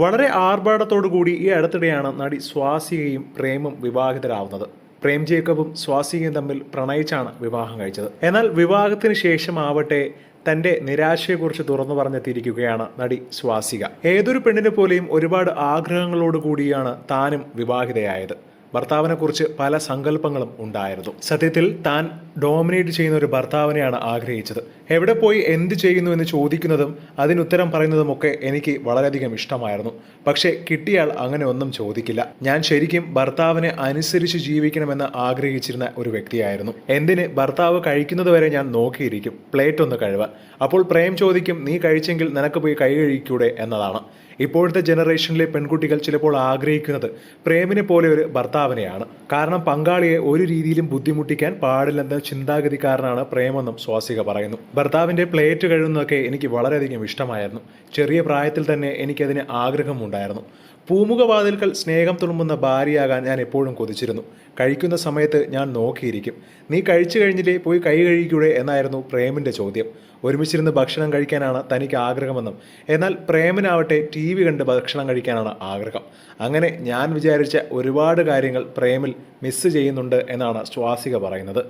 വളരെ ആർഭാടത്തോടു കൂടി ഈ അടുത്തിടെയാണ് നടി സ്വാസികയും പ്രേമും വിവാഹിതരാവുന്നത്. പ്രേം ജേക്കബും സ്വാസികയും തമ്മിൽ പ്രണയിച്ചാണ് വിവാഹം കഴിച്ചത്. എന്നാൽ വിവാഹത്തിന് ശേഷമാവട്ടെ തന്റെ നിരാശയെക്കുറിച്ച് തുറന്നു പറഞ്ഞെത്തിയിരിക്കുകയാണ് നടി സ്വാസിക. ഏതൊരു പെണ്ണിനെ പോലെയും ഒരുപാട് ആഗ്രഹങ്ങളോട് കൂടിയാണ് താനും വിവാഹിതയായത്. ഭർത്താവിനെ കുറിച്ച് പല സങ്കല്പങ്ങളും ഉണ്ടായിരുന്നു. സത്യത്തിൽ താൻ ഡോമിനേറ്റ് ചെയ്യുന്ന ഒരു ഭർത്താവിനെയാണ് ആഗ്രഹിച്ചത്. എവിടെ പോയി എന്ത് ചെയ്യുന്നു എന്ന് ചോദിക്കുന്നതും അതിനുത്തരം പറയുന്നതുമൊക്കെ എനിക്ക് വളരെയധികം ഇഷ്ടമായിരുന്നു. പക്ഷേ കിട്ടിയാൽ അങ്ങനെ ഒന്നും ചോദിക്കില്ല. ഞാൻ ശരിക്കും ഭർത്താവിനെ അനുസരിച്ച് ജീവിക്കണമെന്ന് ആഗ്രഹിച്ചിരുന്ന ഒരു വ്യക്തിയായിരുന്നു. എന്തിന് ഭർത്താവ് കഴിക്കുന്നത് വരെ ഞാൻ നോക്കിയിരിക്കും. പ്ലേറ്റ് ഒന്ന് കഴുകാൻ അപ്പോൾ പ്രേം ചോദിക്കും നീ കഴിച്ചെങ്കിൽ നിനക്ക് പോയി കൈ കഴിക്കൂടെ എന്നതാണ്. ഇപ്പോഴത്തെ ജനറേഷനിലെ പെൺകുട്ടികൾ ചിലപ്പോൾ ആഗ്രഹിക്കുന്നത് പ്രേമിനെ പോലെ ഒരു ഭർത്താവിനെയാണ്. കാരണം പങ്കാളിയെ ഒരു രീതിയിലും ബുദ്ധിമുട്ടിക്കാൻ പാടില്ലെന്ന ചിന്താഗതിക്കാരനാണ് പ്രേമെന്നും സ്വാസിക പറയുന്നു. ഭർത്താവിന്റെ പ്ലേറ്റ് കഴുകുന്നതൊക്കെ എനിക്ക് വളരെയധികം ഇഷ്ടമായിരുന്നു. ചെറിയ പ്രായത്തിൽ തന്നെ എനിക്കതിന് ആഗ്രഹമുണ്ടായിരുന്നു. പൂമുഖവാതിൽക്കൽ സ്നേഹം തുളുമ്പുന്ന ഭാര്യയാകാൻ ഞാൻ എപ്പോഴും കൊതിച്ചിരുന്നു. കഴിക്കുന്ന സമയത്ത് ഞാൻ നോക്കിയിരിക്കും. നീ കഴിച്ചു കഴിഞ്ഞില്ലേ? പോയി കൈ കഴിക്കൂടെ എന്നായിരുന്നു പ്രേമിന്റെ ചോദ്യം. ഒരുമിച്ചിരുന്ന് ഭക്ഷണം കഴിക്കാനാണ് തനിക്ക് ആഗ്രഹമെന്നും. എന്നാൽ പ്രേമനാവട്ടെ ടി വി കണ്ട് ഭക്ഷണം കഴിക്കാനാണ് ആഗ്രഹം. അങ്ങനെ ഞാൻ വിചാരിച്ച ഒരുപാട് കാര്യങ്ങൾ പ്രേമിൽ മിസ്സ് ചെയ്യുന്നുണ്ട് എന്നാണ് സ്വാസിക പറയുന്നത്.